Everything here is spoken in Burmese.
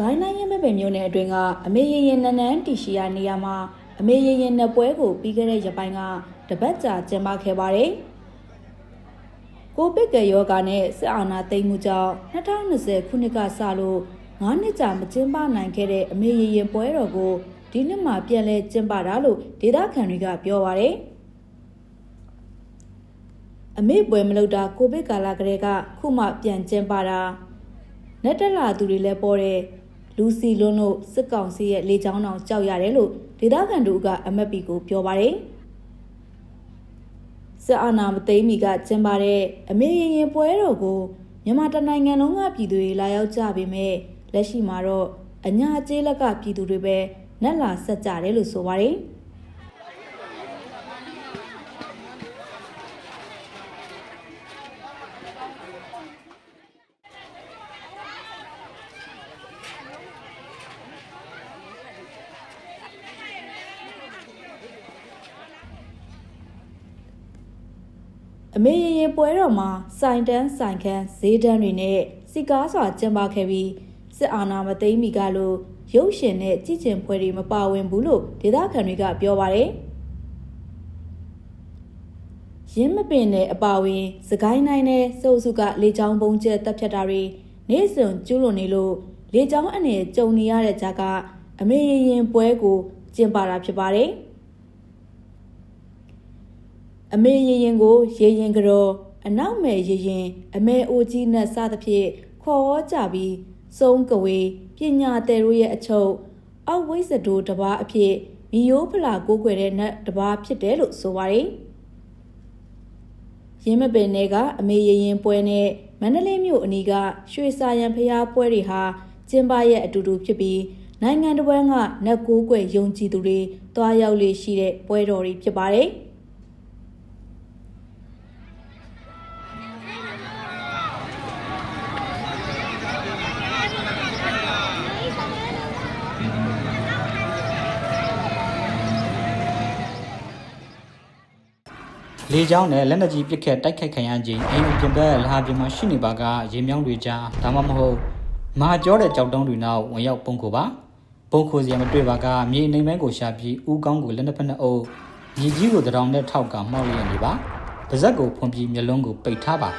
စကိုင်းတိုင်းရင်းမဲ့ပင်မြို့နယ်အတွင်းကအမေရင်ရင်နန်းနန်းတီရှိယာနေရာမှာအမေရင်ရင်နှစ်ပွဲကိုပြီးခဲ့တဲ့ရက်ပိုင်းကတပတ်ကြာကျင်းပခဲ့ပါတယ်။ကိုဗစ်ကပ်ရောဂါနဲ့စစ်အာဏာသိမ်းမှုကြောင့်2020ခုနှစ်ကစလို့9နှစ်ကြာမကျင်းပနိုင်ခဲ့တဲ့အမေရင်ရင်ပွဲတော်ကိုဒီနှစ်မှာပြန်လည်ကျင်းပတာလို့ဒေသခံတွေကပြောပါတယ်။အမေပွဲမလုပ်တာကိုဗစ်ကာလကလေးကခုမှပြန်ကျင်းပတာလက်တက်လာသူတွေလည်းပေါ်တဲ့ လူစီလွန်းလို့စစ်ကောင်စီရဲ့လေကြောင်းတောင်ကြောက်ရတယ်လို့ဒေသခံတို့ကအမက်ပီကိုပြောပါတယ်စစ်အာဏာမသိမ်းမီကကျင်းပတဲ့အမေရင်ရင်ပွဲတော်ကိုမြန်မာတနိုင်ငံလုံးကပြည်သူတွေလာရောက်ကြပေမဲ့လက်ရှိမှာတော့အညာအကျေးလက်ကပြည်သူတွေပဲနက်လာဆက်ကြတယ်လို့ဆိုပါတယ် အမေရေရေပွဲတော်မှာစိုင်တန်းစိုင်ခန်းဈေးတန်းတွေနဲ့စီကားစွာကျင်းပခဲ့ပြီးစစ်အာဏာမသိမ်းမီကလို့ရုပ်ရှင်နဲ့ကြည်ကျင်ပွဲတွေမပါဝင်ဘူးလို့ဒေသခံတွေကပြောပါတယ်ရင်းမပင်နဲ့အပါဝင်စကိုင်းတိုင်းနဲ့စုပ်စုကလေချောင်းပုံကျဲတက်ဖြတ်တာတွေနေ့စဉ်ကျူးလွန်နေလို့လေချောင်းအနေကြုံနေရတဲ့ကြားကအမေရေရင်ပွဲကိုကျင်းပတာဖြစ်ပါတယ် အမေရင်ရင်ကိုရေရင်ကြောအနောက်မဲ့ရေရင် အမေအိုကြီးနဲ့စသဖြင့်ခေါ်ဟောကြပြီးစုံကဝေပညာတဲ့တို့ရဲ့အချုပ်အောက်ဝိစတိုတပားအဖြစ်မီယိုးဖလာကိုးကွယ်တဲ့နတ်တပားဖြစ်တယ်လို့ဆိုပါတယ်ရင်းမပင်တွေကအမေရင်ရင်ပွဲနဲ့မန္တလေးမြို့အနီးကရွှေစာရန်ဖျားပွဲတွေဟာကျင်းပရဲ့အတူတူဖြစ်ပြီးနိုင်ငံတော်ဝန်ကနတ်ကိုးကွယ်ယုံကြည်သူတွေတွားရောက်လေရှိတဲ့ပွဲတော်တွေဖြစ်ပါတယ်။ လေကြောင်းနဲ့လက်နက်ကြီးပစ်ခတ်တိုက်ခိုက်ခံရခြင်းအိမ်အပြင်ဘက်လဟာပြင်မှာရှိနေပါကရေမြောင်းတွေကြားဒါမှမဟုတ်မဟာကျောတဲ့ကြောက်တုံးတွေနောက်ဝင်ရောက်ပုံခိုပါပုံခိုစီရမတွေ့ပါကမြေနေမဲကိုရှာပြီးဥကောင်းကိုလက်နှစ်ဖက်နှစ်အုပ်မြေကြီးကိုတရောင်နဲ့ထောက်ကမှောက်ရနေပါပါဇက်ကိုဖွန်ပြီးမျက်လုံးကိုပိတ်ထားပါ